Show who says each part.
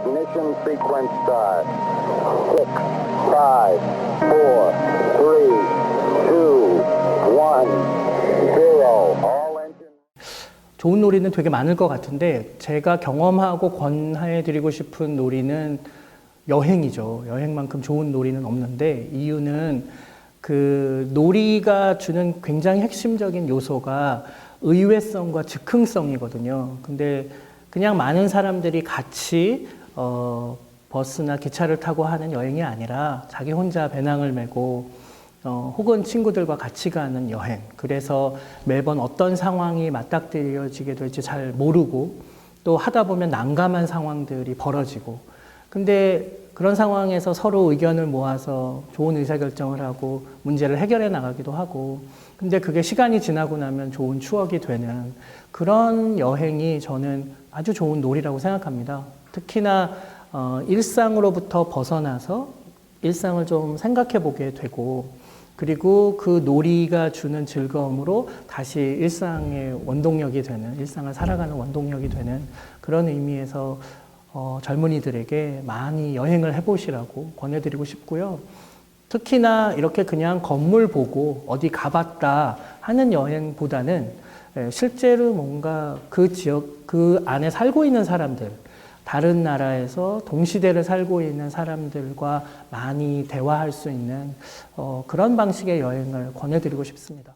Speaker 1: Ignition sequence start. Six, five, four, three, two, one.
Speaker 2: 좋은 놀이는 되게 많을 것 같은데 제가 경험하고 권해드리고 싶은 놀이는 여행이죠. 여행만큼 좋은 놀이는 없는데 이유는 그 놀이가 주는 굉장히 핵심적인 요소가 의외성과 즉흥성이거든요. 근데 그냥 많은 사람들이 같이 어, 버스나 기차를 타고 하는 여행이 아니라 자기 혼자 배낭을 메고 어, 혹은 친구들과 같이 가는 여행. 그래서 매번 어떤 상황이 맞닥뜨려지게 될지 잘 모르고 또 하다 보면 난감한 상황들이 벌어지고. 근데 그런 상황에서 서로 의견을 모아서 좋은 의사결정을 하고 문제를 해결해 나가기도 하고. 근데 그게 시간이 지나고 나면 좋은 추억이 되는 그런 여행이 저는 아주 좋은 놀이라고 생각합니다. 특히나 어, 일상으로부터 벗어나서 일상을 좀 생각해 보게 되고 그리고 그 놀이가 주는 즐거움으로 다시 일상의 원동력이 되는 일상을 살아가는 원동력이 되는 그런 의미에서 어, 젊은이들에게 많이 여행을 해보시라고 권해드리고 싶고요. 특히나 이렇게 그냥 건물 보고 어디 가봤다 하는 여행보다는 예, 실제로 뭔가 그 지역 그 안에 살고 있는 사람들 다른 나라에서 동시대를 살고 있는 사람들과 많이 대화할 수 있는 어, 그런 방식의 여행을 권해드리고 싶습니다.